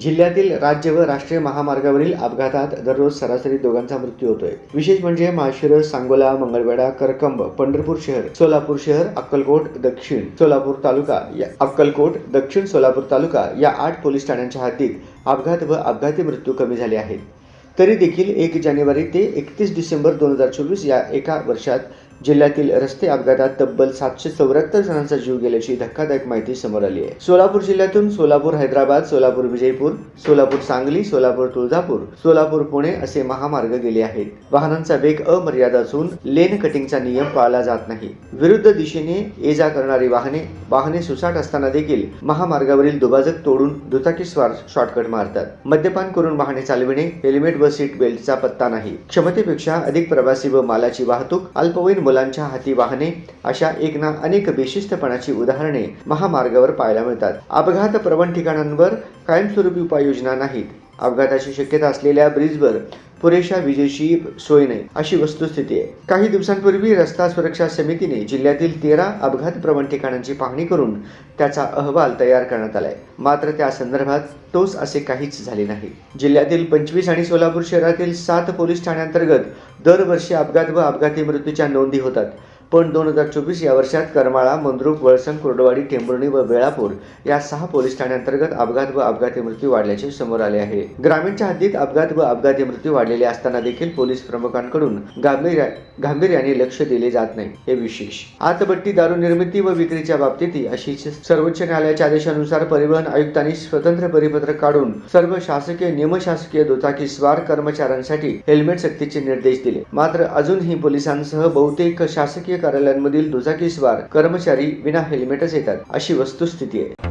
जिल्ह्यातील राज्य व राष्ट्रीय महामार्गावरील अपघातात दररोज सरासरी दोघांचा मृत्यू होतोय. विशेष म्हणजे माळशिरस सांगोला मंगळवेढा करकंब पंढरपूर शहर सोलापूर शहर अक्कलकोट दक्षिण सोलापूर तालुका या अक्कलकोट दक्षिण सोलापूर तालुका या आठ पोलीस ठाण्यांच्या हद्दीत अपघात व अपघाती मृत्यू कमी झाले आहेत. तरी देखील एक जानेवारी ते एकतीस डिसेंबर दोन हजार चोवीस या एका वर्षात जिल्ह्यातील रस्ते अपघातात तब्बल सातशे चौऱ्याहत्तर जणांचा जीव गेल्याची धक्कादायक माहिती समोर आली आहे. सोलापूर जिल्ह्यातून सोलापूर हैदराबाद सोलापूर विजयपूर सोलापूर सांगली सोलापूर तुळजापूर सोलापूर पुणे असे महामार्ग गेले आहेत. वाहनांचा वेग अमर्यादा असून लेन कटिंगचा नियम पाळला जात नाही. विरुद्ध दिशेने ये जा करणारी वाहने वाहने सुसाट असताना देखील महामार्गावरील दुभाजक तोडून दुचाकीस्वार शॉर्टकट मारतात. मद्यपान करून वाहने चालविणे हेल्मेट व सीट बेल्टचा पत्ता नाही. क्षमतेपेक्षा अधिक प्रवासी व मालाची वाहतूक अल्पवयीन मुलांच्या हाती वाहने अशा एक ना अनेक बेशिस्तपणाची उदाहरणे महामार्गावर पाहायला मिळतात. अपघात प्रवण ठिकाणांवर कायमस्वरूपी उपाययोजना नाहीत. अपघाताची शक्यता असलेल्या ब्रिजवर पुरेशा विजेची सोय नाही अशी वस्तुस्थिती आहे. काही दिवसांपूर्वी रस्ता सुरक्षा समितीने जिल्ह्यातील तेरा अपघात प्रवण ठिकाणांची पाहणी करून त्याचा अहवाल तयार करण्यात आलाय. मात्र त्या संदर्भात तोच असे काहीच झाले नाही. जिल्ह्यातील पंचवीस आणि सोलापूर शहरातील सात पोलीस ठाण्यांतर्गत दरवर्षी अपघात व अपघाती मृत्यूच्या नोंदी होतात. पण दोन हजार चोवीस या वर्षात करमाळा मंद्रुप वळसंग कुर्डवाडी टेंभुर्णी व वेळापूर या सहा पोलीस ठाण्यांतर्गत अपघात व अपघाती मृत्यू वाढल्याचे समोर आले आहे. ग्रामीणच्या हद्दीत अपघात व अपघाती मृत्यू वाढलेले असताना देखील पोलीस प्रमुखांकडून गांभीर्या गांभीर्याने लक्ष दिले जात नाही हे विशेष. आतबट्टी दारू निर्मिती व विक्रीच्या बाबतीतही अशीच सर्वोच्च न्यायालयाच्या आदेशानुसार परिवहन आयुक्तांनी स्वतंत्र परिपत्रक काढून सर्व शासकीय निमशासकीय दुचाकी स्वार कर्मचाऱ्यांसाठी हेल्मेट सक्तीचे निर्देश दिले. मात्र अजूनही पोलिसांसह बहुतेक शासकीय कार्यालयांमधील दुचाकी स्वार कर्मचारी विना हेल्मेटच येतात अशी वस्तुस्थिती आहे.